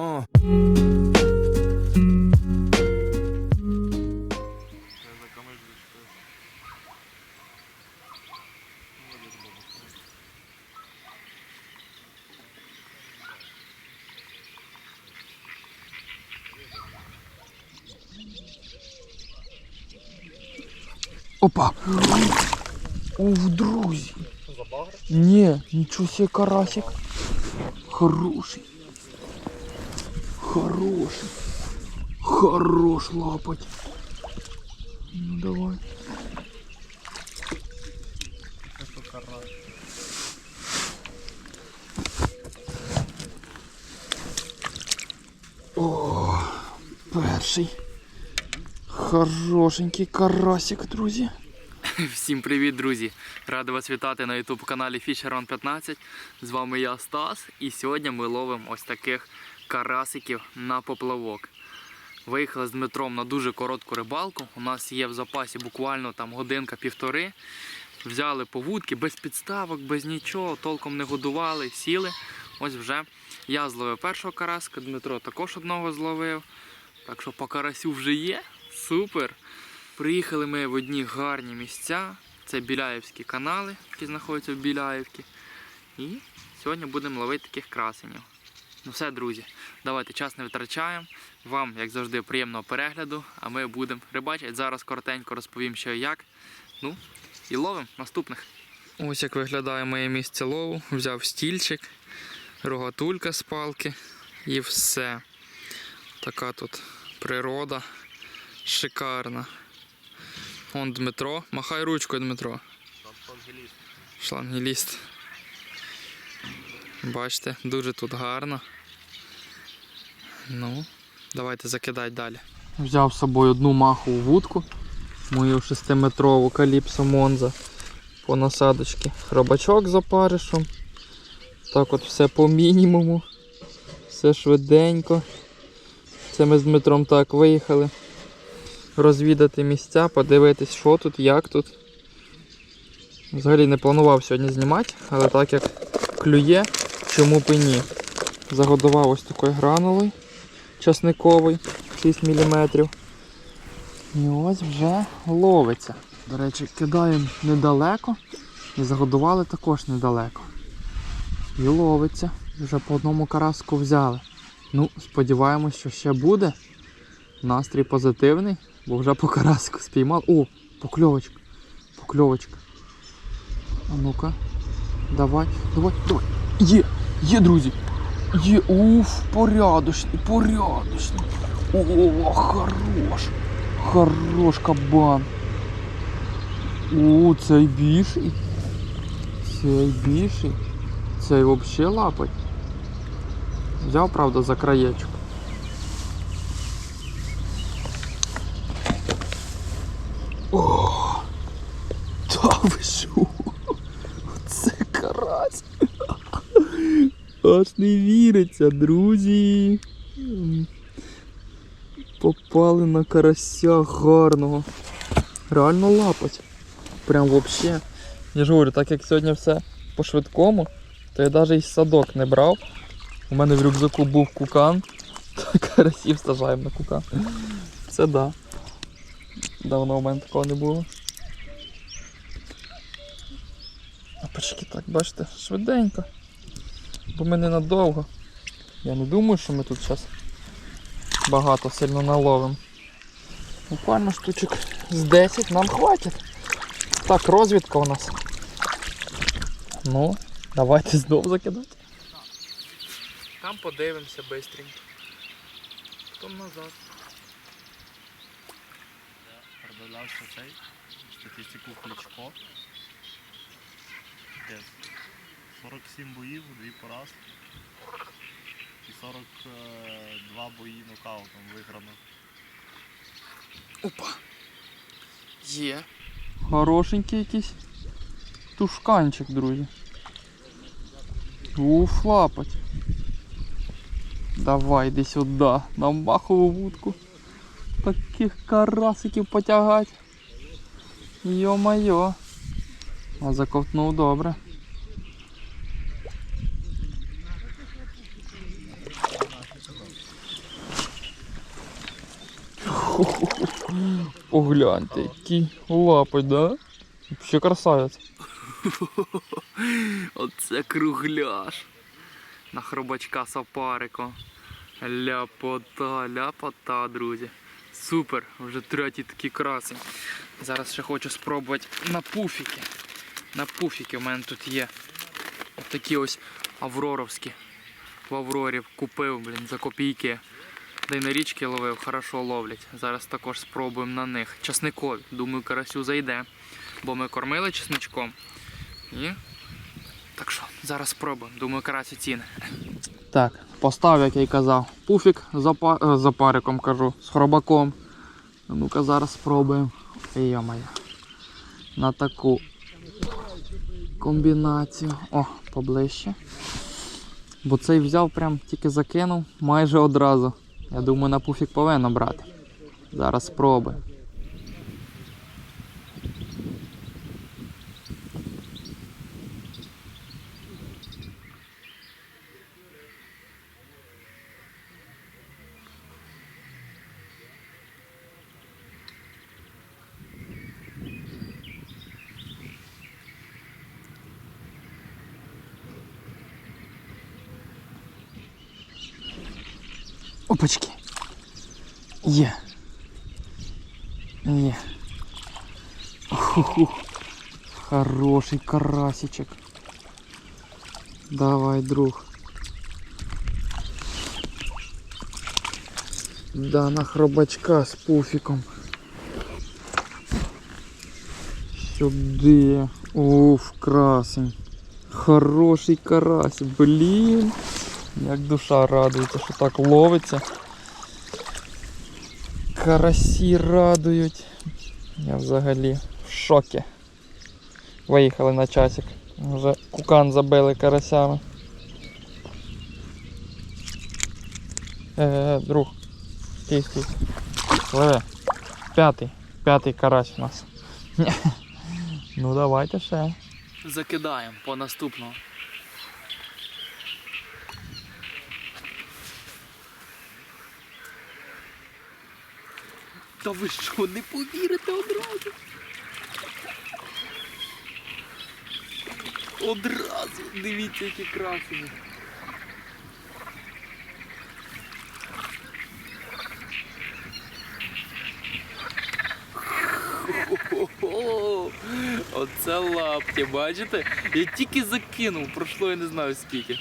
Uh. Опа! Ух, друзі! Ні, нічого себе карасик. Хороший. Хороший. Хорош лапать. Ну давай. О, перший. Хорошенький карасик, друзі. Всім привіт, друзі! Радий вас вітати на youtube каналі Fisher 15. З вами я Стас, і сьогодні ми ловимо ось таких карасиків на поплавок. Виїхали з Дмитром на дуже коротку рибалку. У нас є в запасі буквально там годинка-півтори. Взяли повудки без підставок, без нічого, толком не годували, сіли. Ось вже я зловив першого караска, Дмитро також одного зловив. Так що по карасю вже є. Супер! Приїхали ми в одні гарні місця. Це Біляївські канали, які знаходяться в Біляївці. І сьогодні будемо ловити таких красенів. Ну все, друзі, давайте час не витрачаємо. Вам, як завжди, приємного перегляду, а ми будемо рибачити. Зараз коротенько розповім, що і як. Ну, і ловимо наступних. Ось як виглядає моє місце лову. Взяв стільчик, рогатулька з палки і все. Така тут природа шикарна. Вон Дмитро. Махай ручкою, Дмитро. Шлангеліст. Бачите, дуже тут гарно. Ну, давайте закидати далі. Взяв з собою одну махову вудку, мою 6-метрову каліпсо Монза по насадочці. Хробачок за паришем. Так от все по мінімуму. Все швиденько. Це ми з Дмитром так виїхали. Розвідати місця, подивитись, що тут, як тут. Взагалі не планував сьогодні знімати, але так як клює, чому б і ні. Загодував ось такою гранулою часниковий 6 мм. І ось вже ловиться. До речі, кидаємо недалеко і загодували також недалеко. І ловиться. Вже по одному караску взяли. Ну, сподіваємось, що ще буде. Настрій позитивний, бо вже по караску спіймав. О, покльовочка. Покльовочка. А ну-ка. Давай, давай, давай. Є, є, друзі. Є, уф, порядочний, порядочний. О, хорош. Хорош кабан. О, цей більший. Цей більший. Цей взагалі лапать. Взяв, правда, за краєчок. О! Та ви що? Оце карась. Аж не віриться, друзі. Попали на карася гарного. Реально лапать. Прям вообще. Я ж говорю, так як сьогодні все по-швидкому, то я навіть і садок не брав. У мене в рюкзаку був кукан, то карасів сажаємо на кукан. Це да. Давно у мене такого не було. Опачки, так, бачите, швиденько. Бо ми ненадовго. Я не думаю, що ми тут зараз багато сильно наловимо. Буквально штучок з 10 нам хватить. Так, розвідка у нас. Ну, давайте знов закидати. Там подивимося швидко. Потім назад. Продавлявся цей статистику Кличко. Де? 47 боїв, 2 поразки. І 42 бої нокаутом виграно. Опа. Є. Хорошенький якийсь тушканчик, друзі. Уф, лапать. Давай, йди сюди, на махову вудку. Таких карасиків потягать. Йо-майо. А заковтнув добре. Погляньте, які лапи, да? Ще красавець. Оце кругляш. На хробачка сапарико. Ляпота, ляпота, друзі. Супер, вже третій такий красень. Зараз ще хочу спробувати на пуфіки. На пуфіки в мене тут є. Такі ось авроровські. В Аврорі купив, блін, за копійки. Де й на річки ловив, хорошо ловлять. Зараз також спробуємо на них. Часникові. Думаю, карасю зайде. Бо ми кормили чесничком. І так що, зараз спробуємо. Думаю, карась ціни. Так, постав, як я й казав, пуфік за, па... е, за париком кажу, з хробаком. Ну-ка зараз спробуємо. Йо-моє. На таку комбінацію. О, поближче. Бо цей взяв прям тільки закинув майже одразу. Я думаю, на пуфік повинно брати. Зараз спробуємо. Опачки. Є. Є. Ху-ху. Хороший карасичек. Давай, друг. Да, на хробачка з пуфіком. Сюди. Уф, красень. Хороший карась, блін. Як душа радується, що так ловиться. Карасі радують. Я взагалі в шокі. Виїхали на часик. Вже кукан забили карасями. Е, друг. Стій, стій. Пливе. П'ятий. П'ятий карась у нас. ну давайте ще. Закидаємо по наступного. Та ви що, не повірите одразу? Одразу! Дивіться, які красені. Хо-хо-хо! Оце лапті, бачите? Я тільки закинув, пройшло я не знаю скільки.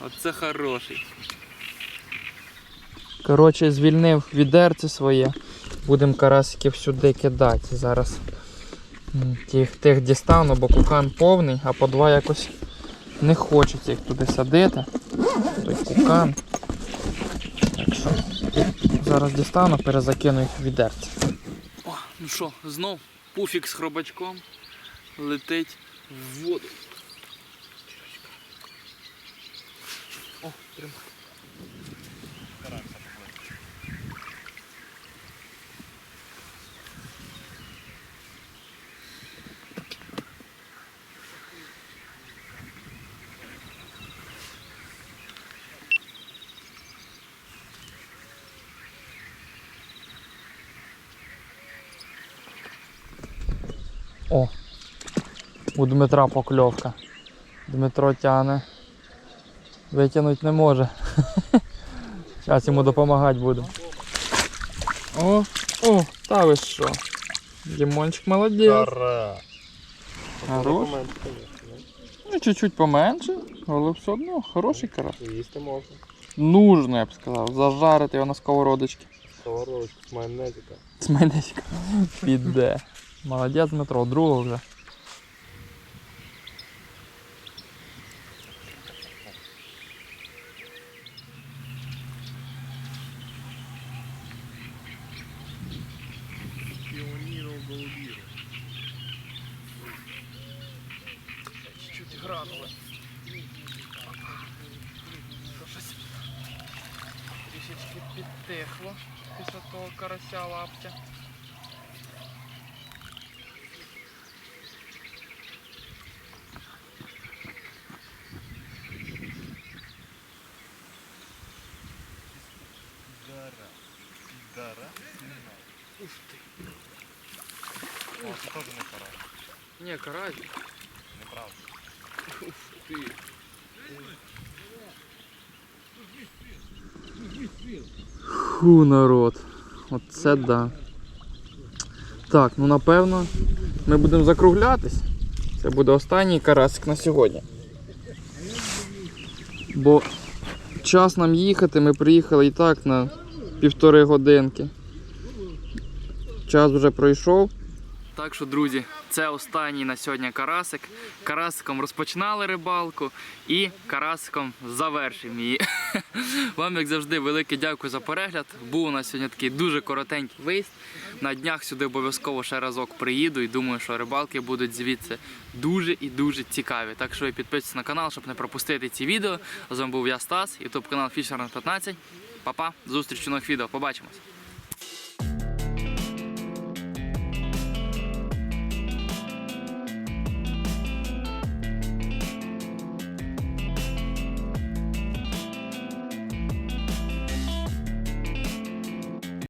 Оце хороший. Коротше, звільнив відерце своє. Будемо карасиків сюди кидати. Зараз тих, тих дістану, бо кукан повний, а по два якось не хочеться їх туди садити. Той кукан. Так що зараз дістану, перезакину їх в відерце. О, ну що, знов пуфік з хробачком летить в воду. О, тримай. О, у Дмитра покльовка. Дмитро тяне. Витягнути не може. Зараз йому допомагати буду. О, о, та ви що? Дімончик молодець. Хорош. Ну, чуть-чуть поменше, але все одно хороший карась. Їсти можна. Нужно, я б сказав, зажарити його на сковородочці. Сковородочку з майонезика. З майонезика. Піде. Молодець, Дмитро, другого вже. Гранули. Щось трішечки підтихло після того карася лаптя. Дара. Дара. О, це теж не карась. Ні, карась. Неправда. Ти. Фу, народ. Оце да. Так, ну напевно ми будемо закруглятись. Це буде останній карасик на сьогодні. Бо час нам їхати, ми приїхали і так на півтори годинки. Час вже пройшов. Так що, друзі, це останній на сьогодні карасик. Карасиком розпочинали рибалку і карасиком завершимо її. Вам, як завжди, велике дякую за перегляд. Був у нас сьогодні такий дуже коротенький виїзд. На днях сюди обов'язково ще разок приїду і думаю, що рибалки будуть звідси дуже і дуже цікаві. Так що ви підписуйтесь на канал, щоб не пропустити ці відео. З вами був я Стас, ютуб канал Fisherman 15. Па-па, зустріч у нових відео. Побачимось.